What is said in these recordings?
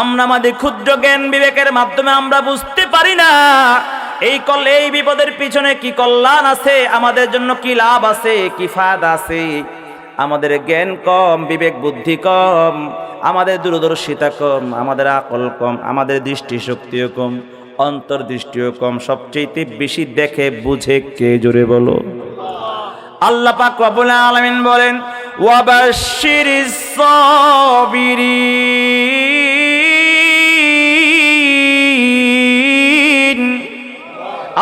আমরা আমাদের ক্ষুদ্র জ্ঞান বিবেকের মাধ্যমে আমরা বুঝতে পারি না। এই কল এই বিপদের পিছনে কি কল্যাণ আছে? আমাদের জন্য কি লাভ আছে? কি ফায়দা আছে? আমাদের জ্ঞান কম, বিবেক বুদ্ধি কম, আমাদের দূরদর্শিতা কম, আমাদের আকল কম, আমাদের দৃষ্টিশক্তিও কম, অন্তর্দৃষ্টিও কম। সবচেয়ে বেশি দেখে, বুঝে কে জোরে বলো। আল্লাহ পাক আলামিন বলেন, ওয়াবাশশিরিস সাবিরিন।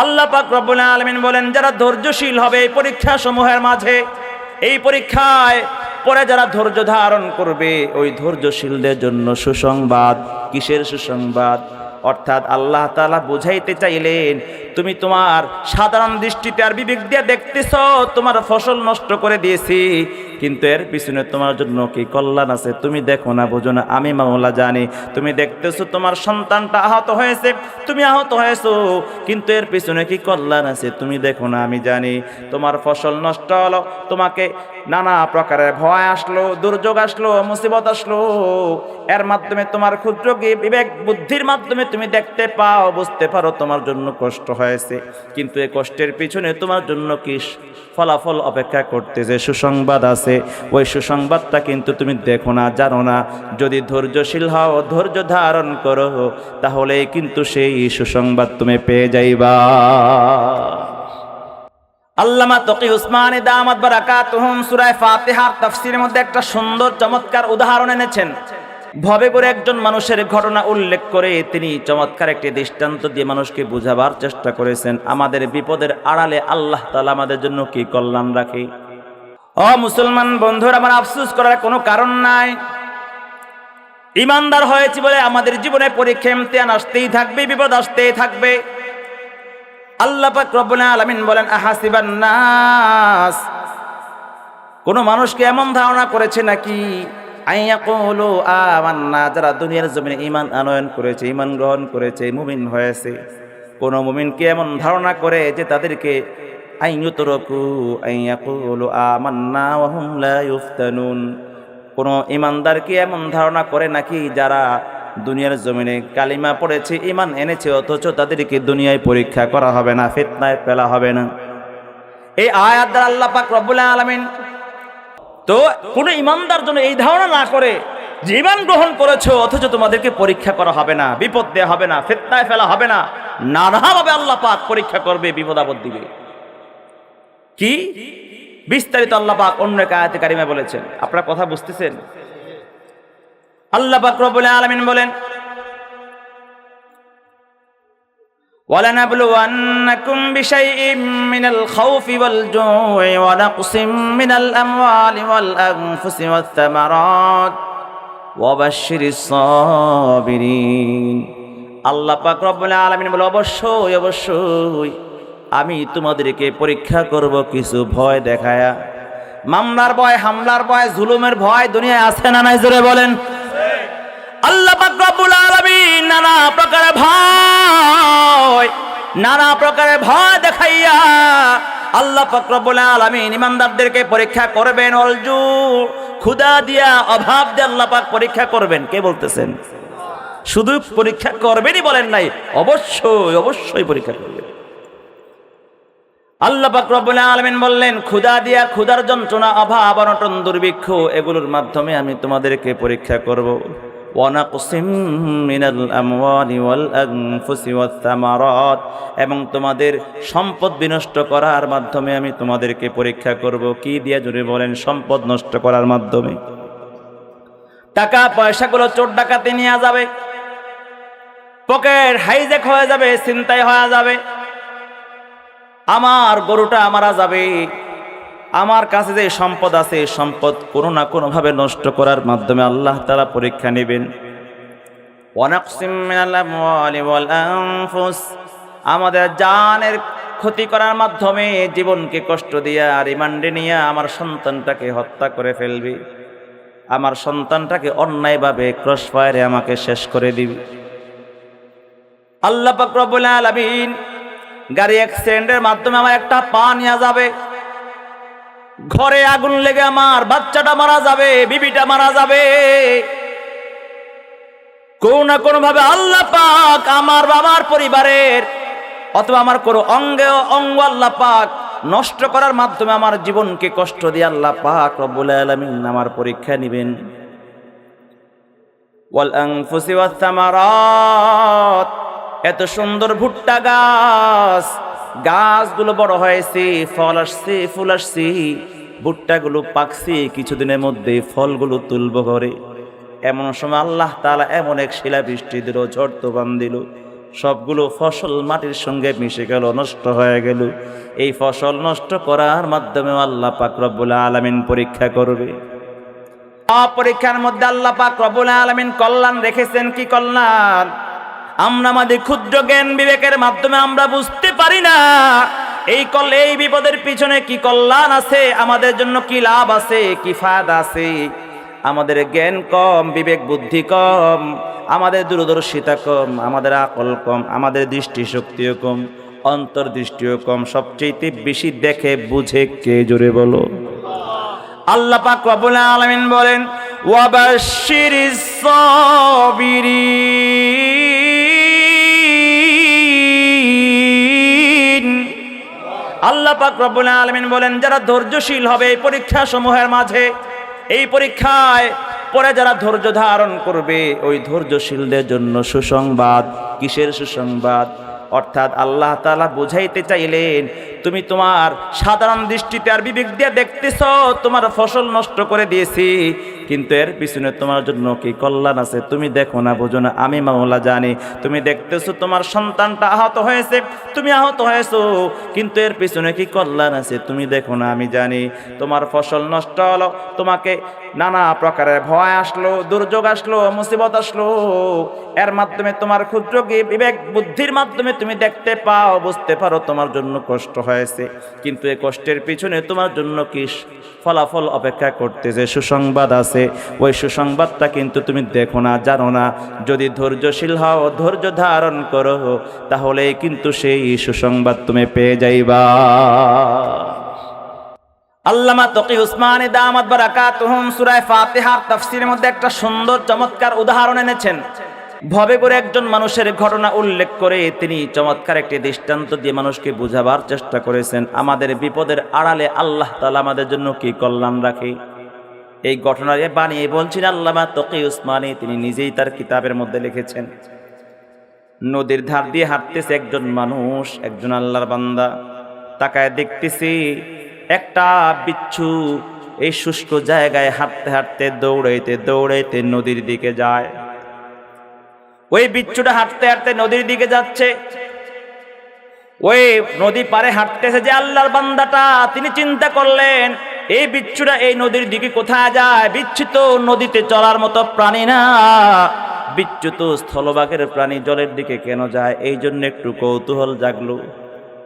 আল্লাহ পাক রব্বুল আলামিন বলেন, যারা ধৈর্যশীল হবে এই পরীক্ষা সমূহের মাঝে, এই পরীক্ষায় পরে যারা ধৈর্য ধারণ করবে, ওই ধৈর্যশীলদের জন্য সুসংবাদ। কিসের সুসংবাদ? অর্থাৎ আল্লাহ তাআলা বুঝাইতে চাইলেন, তুমি তোমার সাধারণ দৃষ্টিতে আর বিবেক দিয়ে দেখতেছ, তোমার ফসল নষ্ট করে দিয়েছি কিন্তু এর পিছনে তোমার জন্য কি কল্যাণ আছে? তুমি দেখো না, বোঝো না। আমি মামলা জানি। তুমি দেখতেছো তোমার সন্তানটা আহত হয়েছে। তুমি আহত হয়েছো, কিন্তু এর পিছনে কি কল্যাণ আছে? তুমি দেখো না, আমি জানি। তোমার ফসল নষ্ট হলো। তোমাকে নানা প্রকারের ভয় আসলো, দুর্যোগ আসলো, মুসিবত আসলো। এর মাধ্যমে তোমার ক্ষুদ্র বিবেক বুদ্ধির মাধ্যমে তুমি দেখতে পাও, বুঝতে পারো তোমার জন্য কষ্ট হয়েছে। কিন্তু এই কষ্টের পিছনে তোমার জন্য কি ফলাফল অপেক্ষা করতেছে? সুসংবাদ আছে। ওই সুসংবাদটা কিন্তু তুমি দেখো না, জানো না। যদি ধৈর্যশীল হও, ধৈর্য ধারণ করো তাহলে কিন্তু সেই সুসংবাদ তুমি পেয়ে যাইবা। আল্লামা তকি উসমানী দামাত বারাকাতুহুম সূরা ফাতিহার তাফসীরের মধ্যে একটা সুন্দর, চমৎকার উদাহরণ এনেছেন। ভবে করে একজন মানুষের ঘটনা উল্লেখ করে তিনি চমৎকার একটি দৃষ্টান্ত দিয়ে মানুষকে বুঝাবার চেষ্টা করেছেন। আমাদের বিপদের আড়ালে আল্লাহ তাআলা আমাদের জন্য কি কল্যাণ রাখে? ও মুসলমান বন্ধুরা, আমার আফসোস করার কোনো কারণ নাই। ইমানদার হয়েছি বলে আমাদের জীবনে পরীক্ষা ইমতিহান আসতেই থাকবে, বিপদ আসতেই থাকবে। আল্লাহ পাক রব্বুল আলামিন বলেন, আহাসিবান নাস। কোন মানুষকে এমন ধারণা করেছে নাকি? আমান্না, যারা দুনিয়ার জমিনে ঈমান আনয়ন করেছে, ঈমান গ্রহণ করেছে, মুমিন হয়েছে। কোন মুমিনকে এমন ধারণা করে যে তাদেরকে আমান্না কোন ইমানদারকে এমন ধারণা করে নাকি যারা দুনিয়ার জমিনে কালিমা পড়েছে ইমান এনেছে, অথচ তাদেরকে দুনিয়ায় পরীক্ষা করা হবে না, ফিতনায় ফেলা হবে না। এই আয়াত দ্বারা আল্লাহ পাক রব্বুল আলামিন তো কোনো ইমানদার জন্য এই ধারণা না করে যে ইমান গ্রহণ করেছ, অথচ তোমাদেরকে পরীক্ষা করা হবে না, বিপদ দেওয়া হবে না, ফিতনায় ফেলা হবে না, নানাভাবে আল্লাহ পাক পরীক্ষা করবে, বিপদ আপদ দিবে। কি? বিস্তারিত আল্লাহ পাক অন্য এক আয়াতে কারিমা বলেছেন। আপনারা কথা বুঝতেছেন? আল্লাহ পাক রব্বুল আলামিন বলেন ولنبلونكم بشيء من الخوف والجوع ونقص من الأموال والأنفس والثمرات وبشر الصابرين আল্লাহ পাক রব্বুল আলামিন বলে অবশ্যই অবশ্যই আমি তোমাদেরকে পরীক্ষা করব কিছু ভয় দেখায়া মামলার ভয় হামলার ভয় জুলুমের ভয় দুনিয়ায় আছে না নাই জোরে বলেন আল্লাহ রব্বুল আলামিন নানা প্রকারের ভয়, নানা প্রকারের ভয় দেখাইয়া আল্লাহ রব্বুল আলামিন ইমানদারদেরকে পরীক্ষা করবেন অলজু ক্ষুধা দিয়া, অভাব দিয়ে আল্লাহ পাক পরীক্ষা করবেন। কে বলতেছেন? শুধু পরীক্ষা করবেনই বলেন নাই, অবশ্যই অবশ্যই পরীক্ষা করবেন। আল্লাহ রব্বুল আলামিন বললেন, ক্ষুধা দিয়া, ক্ষুধার যন্ত্রণা, অভাব, অনটন, দুর্ভিক্ষ, এগুলোর মাধ্যমে আমি তোমাদেরকে পরীক্ষা করব। মিনাল আমওয়ালি ওয়াল আনফুসি এবং তোমাদের সম্পদ বিনষ্ট করার মাধ্যমে আমি তোমাদেরকে পরীক্ষা করব। কি দিয়ে জুড়ে বলেন, সম্পদ নষ্ট করার মাধ্যমে। টাকা, পয়সাগুলো চোর ডাকাতে নিয়ে যাবে। পকেট হাইজেক হয়ে যাবে চিন্তায় হয়ে যাবে। আমার গরুটা মারা যাবে। আমার কাছে যে সম্পদ আছে, এই সম্পদ কোনো না কোনোভাবে নষ্ট করার মাধ্যমে আল্লাহ তারা পরীক্ষা নেবেন। আমাদের জানের ক্ষতি করার মাধ্যমে জীবনকে কষ্ট দিয়া, রিমান্ডে নিয়ে আমার সন্তানটাকে হত্যা করে ফেলবি। আমার সন্তানটাকে অন্যায়ভাবে ক্রস ফায়ারে আমাকে শেষ করে দিবি। আল্লাহ পাক রব্বুল গাড়ি অ্যাক্সিডেন্টের মাধ্যমে আমার একটা পা নেওয়া যাবে। ঘরে আগুন লেগে আমার বাচ্চাটা মারা যাবে, বিবিটা মারা যাবে। কোনো না কোনো ভাবে আল্লাহ পাক আমার বাবার পরিবারের অথবা আমার কোনো অঙ্গে অঙ্গ আল্লাহ পাক নষ্ট করার মাধ্যমে আমার জীবনকে কষ্ট দিয়ে আল্লাহ পাক রব্বুল আলামিন আমার পরীক্ষা নেবেন। ওয়াল আনফুসি ওয়াস সামারাত, এত সুন্দর ভুট্টা গাছ গাছগুলো বড় হয়েছে, ফল আসছে, ফুল আসছে, ভুট্টাগুলো পাকছে, কিছুদিনের মধ্যে ফলগুলো তুলব করে এমন সময় আল্লাহ তাআলা এমন এক শিলাবৃষ্টি দিল, ঝড় তুফান দিল। সবগুলো ফসল মাটির সঙ্গে মিশে গেল, নষ্ট হয়ে গেল। এই ফসল নষ্ট করার মাধ্যমে আল্লাহ পাক রব্বুল আলামিন পরীক্ষা করবে। অপরীক্ষার মধ্যে আল্লাহ পাক রব্বুল আলামিন কল্যাণ রেখেছেন, কি কল্যাণ? আমরা আমাদের ক্ষুদ্র জ্ঞান বিবেকের মাধ্যমে আমরা বুঝতে পারি না। এই কল এই বিপদের পিছনে কি কল্যাণ আছে? আমাদের জন্য কি লাভ আছে? কি ফায়দা আছে? আমাদের জ্ঞান কম, বিবেক বুদ্ধি কম, আমাদের দূরদর্শিতা কম, আমাদের আকল কম, আমাদের দৃষ্টিশক্তিও কম, অন্তর্দৃষ্টিও কম। সবচেয়ে বেশি দেখে, বুঝে কে জোরে বলো? আল্লাহ পাক রব্বুল আলামিন বলেন ওয়াবাশশিরিস সাবিরিন। আল্লাহ পাক রব্বুল আলামিন বলেন, যারা ধৈর্যশীল হবে এই পরীক্ষা সমূহের মাঝে, এই পরীক্ষায় পরে যারা ধৈর্য ধারণ করবে, ওই ধৈর্যশীলদের জন্য সুসংবাদ। কিসের সুসংবাদ? অর্থাৎ আল্লাহ তাআলা বুঝাইতে চাইলেন, তুমি তোমার সাধারণ দৃষ্টিতে আর বিবেক দিয়ে দেখতেছ, তোমার ফসল নষ্ট করে দিয়েছি কিন্তু এর পিছনে তোমার জন্য কি কল্যাণ আছে? তুমি দেখো না, বোঝো না। আমি মামলা জানি। তুমি দেখতেছো তোমার সন্তানটা আহত হয়েছে। তুমি আহত হয়েছো, কিন্তু এর পিছনে কি কল্যাণ আছে? তুমি দেখো না, আমি জানি। তোমার ফসল নষ্ট হলো, তোমাকে নানা প্রকারের ভয় আসলো, দুর্যোগ আসলো, মুসিবত আসলো। এর মাধ্যমে তোমার ক্ষুদ্র বিবেক বুদ্ধির মাধ্যমে তুমি দেখতে পাও, বুঝতে পারো তোমার জন্য কষ্ট হয়েছে। কিন্তু এই কষ্টের পিছনে তোমার জন্য কি ফলাফল অপেক্ষা করতেছে? সুসংবাদ আছে। ওই সুসংবাদটা কিন্তু তুমি দেখো না, জানো না। যদি ধৈর্যশীল হও, ধৈর্য ধারণ করো তাহলে কিন্তু সেই সুসংবাদ তুমি পেয়ে যাইবা। আল্লামা তকি উসমানী দামাত বারাকাতুহুম সূরা ফাতিহার তাফসীরের মধ্যে একটা সুন্দর, চমৎকার উদাহরণ এনেছেন। ভবে করে একজন মানুষের ঘটনা উল্লেখ করে তিনি চমৎকার একটি দৃষ্টান্ত দিয়ে মানুষকে বুঝাবার চেষ্টা করেছেন, আমাদের বিপদের আড়ালে আল্লাহ তাআলা আমাদের জন্য কি কল্যাণ রাখে। এই ঘটনাকে বানিয়ে বলছেন, আল্লামা তকি উসমানী, তিনি নিজেই তার কিতাবের মধ্যে লিখেছেন, নদীর ধার দিয়ে হাঁটতেছে একজন মানুষ, একজন আল্লাহর বান্দা। তাকায় দেখতেছি একটা বিচ্ছু এই শুষ্ক জায়গায় হাঁটতে হাঁটতে দৌড়াইতে দৌড়াইতে নদীর দিকে যায়। ওই বিচ্ছুটা হাঁটতে হাঁটতে নদীর দিকে যাচ্ছে। ওই নদী পারে হাঁটতেছে যে আল্লাহর বান্দাটা, তিনি চিন্তা করলেন এই বিচ্ছুরা এই নদীর দিকে কোথায় যায়? বিচ্ছু তো নদীতে চলার মতো প্রাণী না। বিচ্ছু স্থলভাগের প্রাণী জলের দিকে কেন যায়? এই জন্য একটু কৌতূহল জাগলো।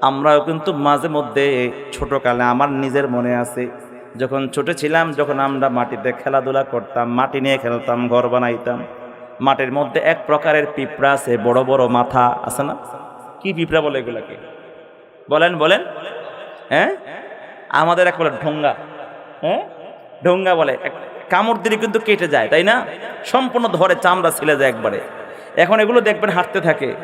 আমরাও কিন্তু মাঝে মধ্যে ছোটকালে আমার নিজের মনে আছে, যখন ছোট ছিলাম, যখন আমরা মাটিতে খেলাধুলা করতাম, মাটি নিয়ে খেলতাম, ঘর বানাইতাম। মাটির মধ্যে এক প্রকারের পিঁপড়া আছে, বড় বড় মাথা, আছে না? কি পিঁপড়া বলে এগুলাকে? বলেন বলেন। হ্যাঁ? আমাদের এক বলে ঢোঙ্গা। হ্যাঁ? ঢোঙ্গা বলে। কামড় দিলে কিন্তু কেটে যায়, তাই না? সম্পূর্ণ ধরে চামড়া ছিলে যায় একবারে। এখন এগুলো দেখবেন হাঁটতে থাকে।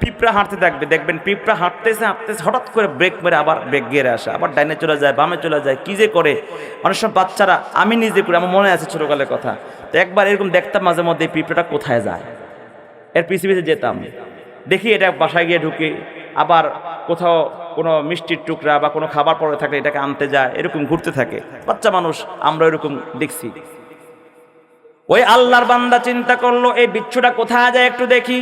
পিঁপড়া হাঁটতে থাকবে। দেখবেন পিঁপড়া হাঁটতেছে হাঁটতেছে, হঠাৎ করে ব্রেক মেরে আবার ব্রেক গিয়ে আসে, আবার ডাইনে চলে যায়, বামে চলে যায়, কি যে করে। অনেক সময় বাচ্চারা, আমি নিজে করি, আমার মনে আছে ছোটোকালের কথা। তো একবার এরকম দেখতাম মাঝে মধ্যে পিঁপড়াটা কোথায় যায়। এর পিছিয়ে পিছিয়ে যেতাম। দেখি এটা বাসায় গিয়ে ঢুকে আবার কোথাও কোনো মিষ্টির টুকরা বা কোনো খাবার পরে থাকলে এটাকে আনতে যায়, এরকম ঘুরতে থাকে। বাচ্চা মানুষ, আমরা এরকম দেখছি। ওই আল্লাহর বান্দা চিন্তা করল, এই বিচ্ছুটা কোথায় যায় একটু দেখি?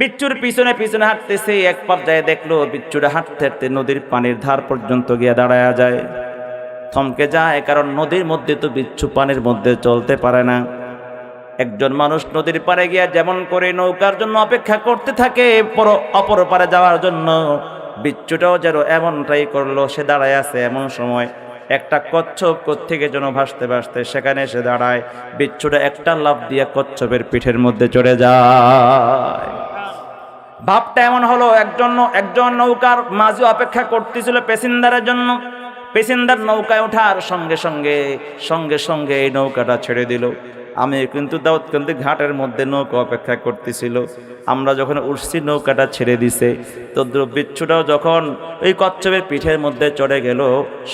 বিচ্ছুর পিছনে পিছনে হাঁটতেছে, এক পর্যায়ে দেখল বিচ্ছুটা হাঁটতে হাঁটতে নদীর পানির ধার পর্যন্ত গিয়ে দাঁড়ায়া যায়। থমকে যায়, কারণ নদীর মধ্যে তো বিচ্ছু পানির মধ্যে চলতে পারে না। একজন মানুষ নদীর পারে গিয়া যেমন করে নৌকার জন্য অপেক্ষা করতে থাকে, পর অপর পারে যাওয়ার জন্য বিচ্ছুটাও যেন এমনটাই করল, সে দাঁড়ায় আছে এমন সময়। একটা কচ্ছপ থেকে যেন ভাসতে ভাসতে সেখানে এসে দাঁড়ায়। বিচ্ছুটা একটা লাভ দিয়ে কচ্ছপের পিঠের মধ্যে চড়ে যায়। ভাবটা এমন হলো, একজন একজন নৌকার মাঝে অপেক্ষা করতেছিল প্যাসেঞ্জারের জন্য। প্যাসেঞ্জার নৌকায় ওঠার সঙ্গে সঙ্গে সঙ্গে সঙ্গে এই নৌকাটা ছেড়ে দিল। আমি কিন্তু দাউদকান্দি ঘাটের মধ্যে নৌকা অপেক্ষা করতেছিল। আমরা যখন উঠছি নৌকাটা ছেড়ে দিছে। তো বিচ্ছুটাও যখন ওই কচ্ছপের পিঠের মধ্যে চড়ে গেল,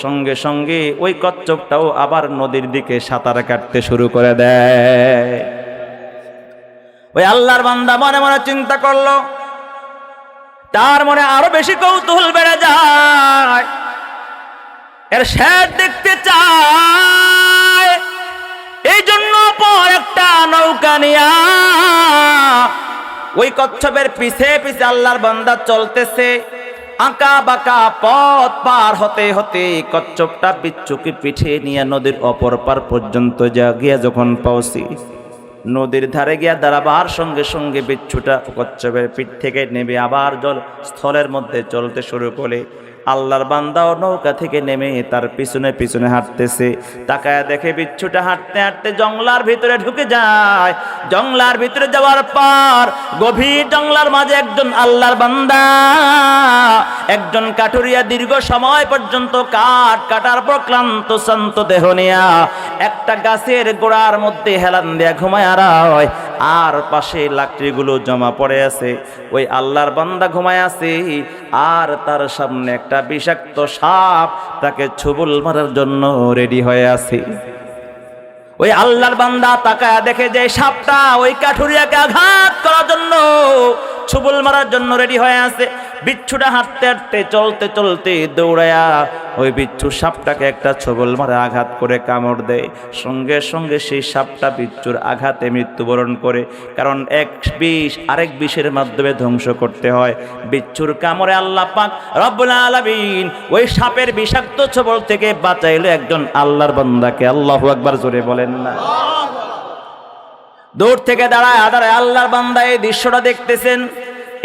সঙ্গে সঙ্গে ওই কচ্ছপটাও আবার নদীর দিকে সাঁতার কাটতে শুরু করে দেয়। ওই আল্লাহর বান্দা মনে মনে চিন্তা করল, তার মনে আরও বেশি কৌতূহল বেড়ে যায়। এর শেষ দেখতে চায়। পর একটা নৌকা নিয়া ওই কচ্ছপের পিছে পিছে আল্লাহর বান্দা চলতেছে। আঁকা বাঁকা পথ পার হতে হতে কচ্ছপটা বিচ্ছুকে পিঠে নিয়ে নদীর অপর পার পর্যন্ত যা গিয়া যখন পৌঁছি। নদীর ধারে গিয়া দাঁড়াবার সঙ্গে সঙ্গে বিচ্ছুটা কচ্ছপের পিঠ থেকে নেমে আবার জল স্থলের মধ্যে চলতে শুরু করে। আল্লাহর বান্দাও নৌকা থেকে নেমে তার পিছনে পিছনে হাঁটতেছে। তাকায় দেখে বিচ্ছুটা হাঁটতে হাঁটতে জংলার ভিতরে ঢুকে যায়। জংলার ভিতরে যাওয়ার পর গভীর জংলার মাঝে একজন আল্লাহর বান্দা, একজন কাঠুরিয়া দীর্ঘ সময় পর্যন্ত কাঠ কাটার পর ক্লান্ত শান্ত দেহ নিয়া একটা গাছের গোড়ার মধ্যে হেলান দেয়া ঘুমায় আরায় আর পাশে লাকড়িগুলো জমা পড়ে আছে। ওই আল্লাহর বান্দা ঘুমায় আছে, আর তার সামনে একটা বিষাক্ত সাপ তাকে ছুবুল মারার জন্য রেডি হয়ে আছে। ওই আল্লাহর বান্দা তাকায় দেখে যে সাপটা ওই কাঠুরিয়াকে আঘাত করার জন্য ছুবুল মারার জন্য রেডি হয়ে আছে। বিচ্ছুটা হাঁটতে হাঁটতে, চলতে চলতে দৌড়ায়া ওই বিচ্ছু সাপটাকে একটা ছবল মারে আঘাত করে কামড় দেয়। সঙ্গে সঙ্গে সেই সাপটা বিচ্ছুর আঘাতে মৃত্যুবরণ করে। কারণ এক বিষ আরেক বিষের মাধ্যমে ধ্বংস করতে হয়। বিচ্ছুর কামড়ে আল্লাহ পাক রব্বুল আলামিন ওই সাপের বিষাক্ত ছবল থেকে বাঁচাইলো একজন আল্লাহর বান্দাকে। আল্লাহু আকবার জোরে বলেন না। দূর থেকে দাঁড়ায় দাঁড়ায় আল্লাহর বান্দা এই দৃশ্যটা দেখতেছেন।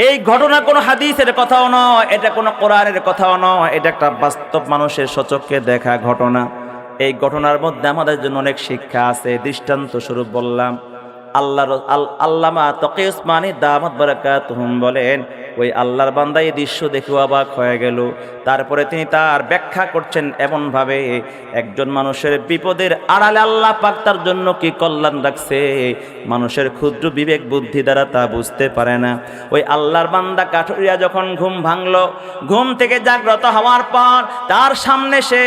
এই ঘটনা কোনো হাদিসের কথাও নয়, এটা কোনো কোরআনের কথাও নয়। এটা একটা বাস্তব মানুষের সচক্ষে দেখা ঘটনা। এই ঘটনার মধ্যে আমাদের জন্য অনেক শিক্ষা আছে, দৃষ্টান্ত স্বরূপ বললাম। আল্লাহ আল্লামা তকি উসমানী দামত বরাকাত বলেন ওই আল্লাহর বান্দা এই দৃশ্য দেখে অবাক হয়ে গেল। তারপরে তিনি তার ব্যাখ্যা করছেন এমনভাবে, একজন মানুষের বিপদের আড়ালে আল্লাহ পাক তার জন্য কি কল্যাণ রাখছে? মানুষের ক্ষুদ্র বিবেক বুদ্ধি দ্বারা তা বুঝতে পারে না। ওই আল্লাহর বান্দা কাঠুরিয়া যখন ঘুম ভাঙল, ঘুম থেকে জাগ্রত হওয়ার পর তার সামনে সে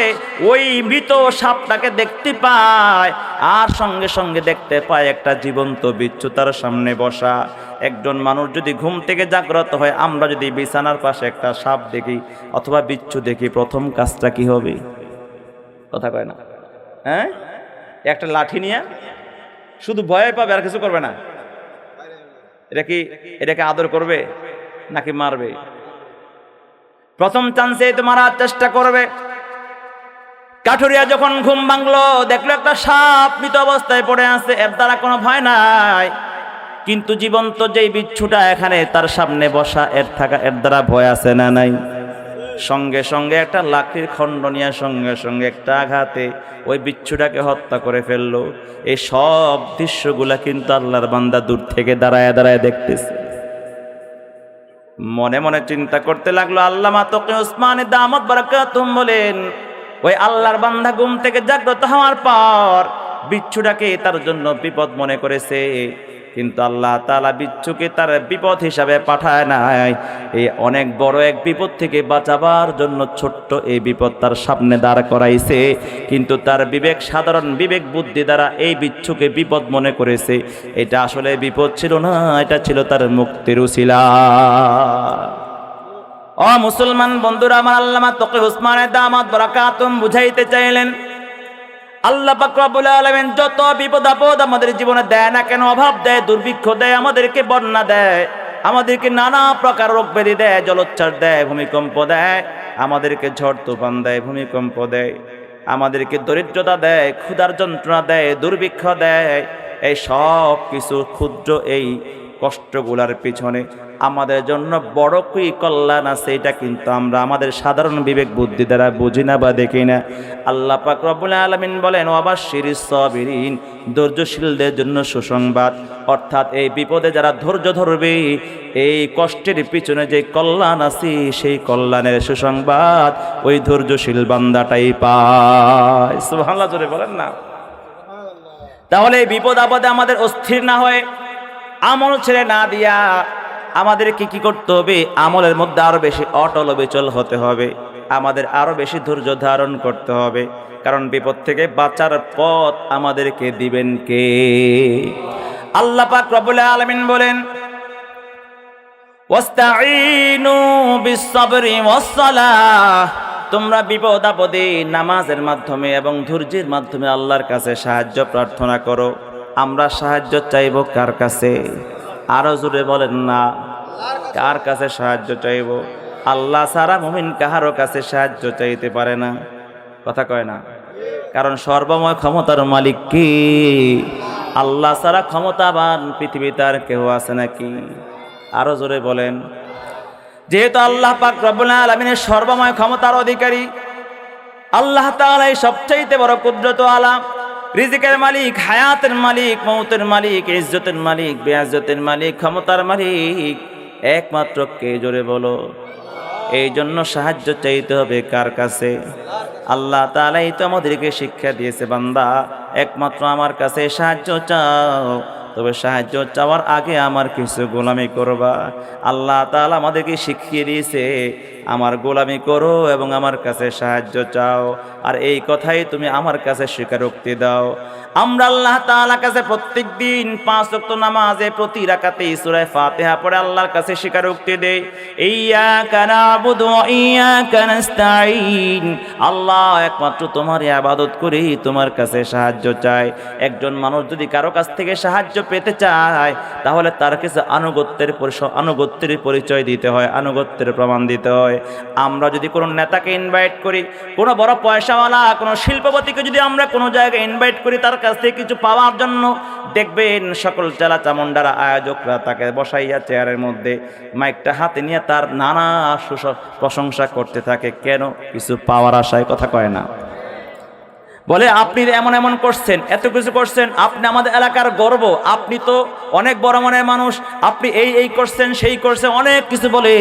ওই মৃত সাপটাকে দেখতে পায়। আর সঙ্গে সঙ্গে দেখতে পায় একটা জীবন্ত বিচ্ছু তার সামনে বসা। একজন মানুষ যদি ঘুম থেকে জাগ্রত হয়, আমরা যদি বিছানার পাশে একটা সাপ দেখি অথবা বিচ্ছু দেখি, প্রথম কাজটা কি হবে? কথা কয় না। হ্যাঁ? একটা লাঠি নিয়ে শুধু ভয় পাবে আর কিছু করবে না। এটা কি এটাকে আদর করবে নাকি মারবে? প্রথম চান্সে তো মারার চেষ্টা করবে। কাঠুরিয়া যখন ঘুম ভাঙলো, দেখল একটা সাপ মৃত অবস্থায় পড়ে আছে, এর দ্বারা কোনো ভয় নাই। কিন্তু জীবন্ত যেই বিচ্ছুটা এখানে, তার সামনে বসা, এর থাকা, এর দ্বারা ভয় আছে না নাই? সঙ্গে সঙ্গে একটা লাকড়ির খণ্ড নিয়ে সঙ্গে সঙ্গে একটা আঘাতে ওই বিচ্ছুটাকে হত্যা করে ফেলল। এই সব দৃশ্যগুলা কিন্তু আল্লাহর বান্দা দূর থেকে দাঁড়ায় দাঁড়ায় দেখতেছে। মনে মনে চিন্তা করতে লাগল, আল্লামা তোকে উসমানে দামত বারাকাতুম বলেন ওই আল্লাহর বান্ধা ঘুম থেকে জাগ্রত হওয়ার পর বিচ্ছুটাকে তার জন্য বিপদ মনে করেছে। কিন্তু আল্লাহ তালা বিচ্ছুকে তার বিপদ হিসাবে পাঠায় নাই। এই অনেক বড় এক বিপদ থেকে বাঁচাবার জন্য ছোট্ট এই বিপদ তার সামনে দাঁড় করাইছে। কিন্তু তার বিবেক, সাধারণ বিবেক, বুদ্ধি দ্বারা এই বিচ্ছুকে বিপদ মনে করেছে। এটা আসলে বিপদ ছিল না, এটা ছিল তার মুক্তির উশিলা ও মুসলমান বন্ধুরা, আমার আল্লামা তোকে উসমানের দামাত বরাকাতুম বুঝাইতে চাইলেন, আল্লাহ পাক রব্বুল আলামিন যত বিপদ আপদ আমাদের জীবনে দেয় না কেন, অভাব দেয়, দুর্ভিক্ষ দেয়, আমাদেরকে বন্যা দেয়, আমাদেরকে নানা প্রকার রোগ ব্যাধি দেয়, জলোচ্ছ্বাস দেয়, ভূমিকম্প দেয়, আমাদেরকে ঝড় তুফান দেয়, ভূমিকম্প দেয়, আমাদেরকে দরিদ্রতা দেয়, ক্ষুধার যন্ত্রণা দেয়, দুর্ভিক্ষ দেয়, এই সব কিছু ক্ষুদ্র এই কষ্টগুলার পিছনে আমাদের জন্য বড় কি কল্যাণ আছে, এটা কিন্তু আমরা আমাদের সাধারণ বিবেক বুদ্ধি দ্বারা বুঝি না বা দেখি না। আল্লাহ পাক রব্বুল আলামিন বলেন অবাশির সবিরিন ধৈর্যশীলদের জন্য সুসংবাদ। অর্থাৎ এই বিপদে যারা ধৈর্য ধরবে, এই কষ্টের পিছনে যে কল্যাণ আছে, সেই কল্যাণের সুসংবাদ ওই ধৈর্যশীল বান্দাটাই পায়। সুবহানাল্লাহ, জোরে বলেন না। তাহলে এই বিপদ আপদে আমাদের অস্থির না হয়ে, আমল ছেড়ে না দিয়া আমাদের কি করতে হবে? আমলের মধ্যে আরও বেশি অটল বিচল হতে হবে। আমাদের আরও বেশি ধৈর্য ধারণ করতে হবে। কারণ বিপদ থেকে বাঁচার পথ আমাদেরকে দিবেন কে? আল্লাহ পাক রব্বুল আলামিন বলেন তোমরা বিপদ আপদে নামাজের মাধ্যমে এবং ধৈর্যের মাধ্যমে আল্লাহর কাছে সাহায্য প্রার্থনা করো। আমরা সাহায্য চাইব কার কাছে? আরও জোরে বলেন না। কার কাছে সাহায্য চাইব? আল্লাহ সারা মুমিন কাহারও কাছে সাহায্য চাইতে পারে না। কথা কয় না। কারণ সর্বময় ক্ষমতার মালিক কি? আল্লাহ সারা ক্ষমতাবান পৃথিবীতে আর কেউ আছে নাকি? আরও জোরে বলেন। যেহেতু আল্লাহ পাক রব্বুল আলমিনের সর্বময় ক্ষমতার অধিকারী, আল্লাহ তাআলাই সবচাইতে বড় কুদরত আলাম রিজিকের মালিক, হায়াতের মালিক, মৌতের মালিক, ইজ্জতের মালিক বেয়াজ্জতের মালিক, ক্ষমতার মালিক। একমাত্র কে জোরে বলো? এই জন্য সাহায্য চাইতে হবে কার কাছে? আল্লাহ তাআলাই তো আমাদেরকে শিক্ষা দিয়েছে, বান্দা। একমাত্র আমার কাছে সাহায্য চাও। তবে সাহায্য চাওয়ার আগে আমার কিছু গোলামি করবা। আল্লাহ তাআলা আমাদেরকে শিখিয়ে দিয়েছে আমার গোলামি করো এবং আমার কাছে সাহায্য চাও। আর এই কথাই তুমি আমার কাছে স্বীকারোক্তি দাও। আমরা আল্লাহ তাআলা কাছে প্রত্যেক দিন পাঁচ ওয়াক্ত নামাজে প্রতি রাকাতে সূরা ফাতিহা পড়ে আল্লাহর কাছে স্বীকারোক্তি দেই। ইয়্যাকা নাবুদু ইয়্যাকা নাস্তাঈন আল্লাহ একমাত্র তোমার ইবাদত করি তোমার কাছে সাহায্য চাই একজন মানুষ যদি কারও কাছ থেকে সাহায্য পেতে চায়, তাহলে তার কাছে আনুগত্যের আনুগত্যের পরিচয় দিতে হয়, আনুগত্যের প্রমাণ দিতে হয়। আমরা যদি কোনো নেতাকে ইনভাইট করি, কোনো বড় পয়সাওয়ালা, কোনো শিল্পপতিকে যদি আমরা কোনো জায়গায় ইনভাইট করি, তার কাছ থেকে কিছু পাওয়ার জন্য, দেখবেন সকল চালা চামুন্ডারা আয়োজকরা তাকে বসাইয়া চেয়ারের মধ্যে মাইকটা হাতে নিয়ে তার নানা প্রশংসা করতে থাকে। কেন? কিছু পাওয়ার আশায় কথা কয় না। বলে, আপনি এমন এমন করছেন, এত কিছু করছেন, আপনি আমাদের এলাকার গর্ব। আপনি তো অনেক বড় মনের মানুষ, আপনি এই এই করছেন, সেই করছেন, অনেক কিছু বলে।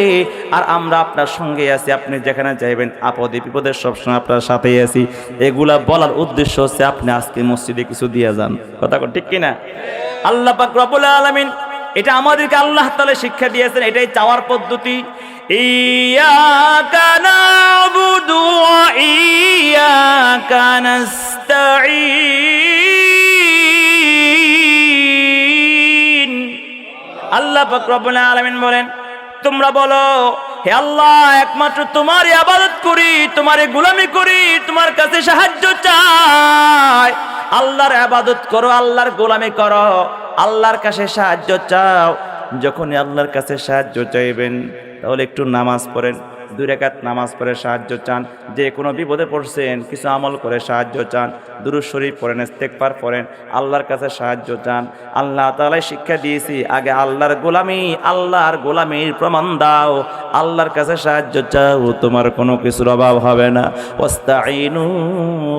আর আমরা আপনার সঙ্গে আছি, আপনি যেখানে চাইবেন আপদে বিপদের সবসময় আপনার সাথেই আছি। এগুলা বলার উদ্দেশ্য হচ্ছে, আপনি আজকে মসজিদে কিছু দিয়ে যান। কথা ঠিক কিনা? আল্লাহ পাক রব্বুল আলামিন, এটা আমাদেরকে আল্লাহ তালে শিক্ষা দিয়েছেন, এটাই চাওয়ার পদ্ধতি। নাবুদু ওয়া ইয়াকা নাস্তাঈন আল্লাহ পাক রব্বুল আলামিন বলেন, তোমরা বলো, হে আল্লাহ, একমাত্র তোমার আবাদত করি তোমার গোলামি করি, তোমার কাছে সাহায্য চাই। আল্লাহর আবাদত করো, আল্লাহর গোলামি করো, আল্লাহর কাছে সাহায্য চাও। যখনই আল্লাহর কাছে সাহায্য চাইবেন তাহলে একটু নামাজ পড়েন। দুই রেখাত নামাজ পড়ে সাহায্য চান। যে কোনো বিপদে পড়ছেন, কিছু আমল করে সাহায্য চান। দুরুজ শরীফ পড়েন ইস্তেকবার পড়েন, আল্লাহর কাছে সাহায্য চান। আল্লাহ তাআলাই শিক্ষা দিয়েছি, আগে আল্লাহর গোলামি, আল্লাহর গোলামির প্রমাণ দাও। আল্লাহর কাছে সাহায্য চাও, তোমার কোনো কিছুর অভাব হবে না। ওয়াস্তাইনু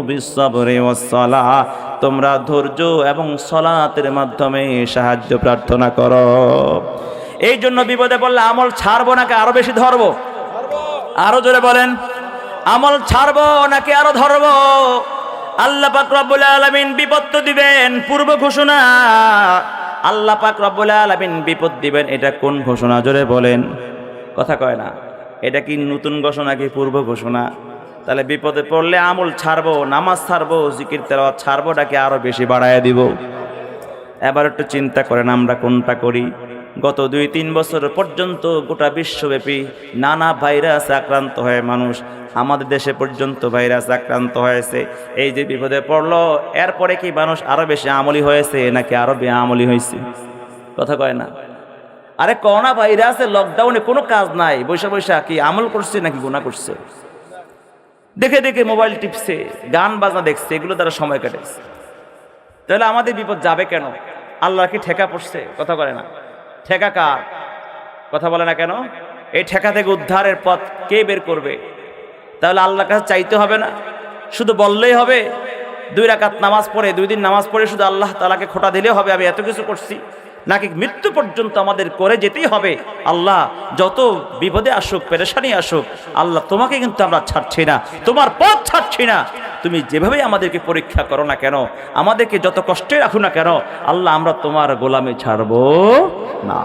বিসসাবরি ওয়াসসালাহ, তোমরা ধৈর্য এবং সলাতের মাধ্যমে সাহায্য প্রার্থনা করো। এই জন্য বিপদে পড়লে আমল ছাড়বো নাকি আরও বেশি ধরবো? আরও জোরে বলেন, আমল ছাড়বো নাকি আরও ধরবো? আল্লাহ পাক রব্বুল আলামিন বিপদ তো দিবেন, পূর্ব ঘোষণা। আল্লাহ পাক রব্বুল আলামিন বিপদ দিবেন, এটা কোন ঘোষণা? জোরে বলেন। কথা কয় না, এটা কি নতুন ঘোষণা কি পূর্ব ঘোষণা? তাহলে বিপদে পড়লে আমল ছাড়বো, নামাজ ছাড়বো, জিকির, তেলাওয়াত ছাড়বো নাকি আরও বেশি বাড়ায় দিব? এবার একটু চিন্তা করেন, আমরা কোনটা করি? গত দুই তিন বছর পর্যন্ত গোটা বিশ্বব্যাপী নানা ভাইরাস আক্রান্ত হয়ে মানুষ, আমাদের দেশে পর্যন্ত ভাইরাস আক্রান্ত হয়েছে। এই যে বিপদে পড়ল, এরপরে কি মানুষ আরও বেশি আমলি হয়েছে নাকি আরও আমলি হয়েছে? কথা কয় না। আরে করোনা ভাইরাসে লকডাউনে কোনো কাজ নাই। বৈশা বৈশা কি আমল করছে নাকি গুণা করছে? দেখে দেখে মোবাইল টিপছে, গান বাজনা দেখছে, এগুলো তারা সময় কাটেছে তাহলে আমাদের বিপদ যাবে কেন? আল্লাহ কি ঠেকা পড়ছে? কথা করে না। ঠেকা কার কথা বলে না কেন? এই ঠেকা থেকে উদ্ধারের পথ কে বের করবে? তাহলে আল্লাহর কাছে চাইতে হবে না? শুধু বললেই হবে, দুই রাকাত নামাজ পড়ে, দুই দিন নামাজ পড়ে শুধু আল্লাহ তালাকে খোটা দিলেও হবে, আমি এত কিছু করছি। নাকি মৃত্যু পর্যন্ত আমাদের করে যেতেই হবে? আল্লাহ, যত বিপদে আসুক, পেরেশানি আসুক, আল্লাহ তোমাকে কিন্তু আমরা ছাড়ছি না, তোমার পথ ছাড়ছি না। তুমি যেভাবে আমাদেরকে পরীক্ষা করো না কেন, আমাদেরকে যত কষ্টে রাখো না কেন, আল্লাহ আমরা তোমার গোলামে ছাড়বো না।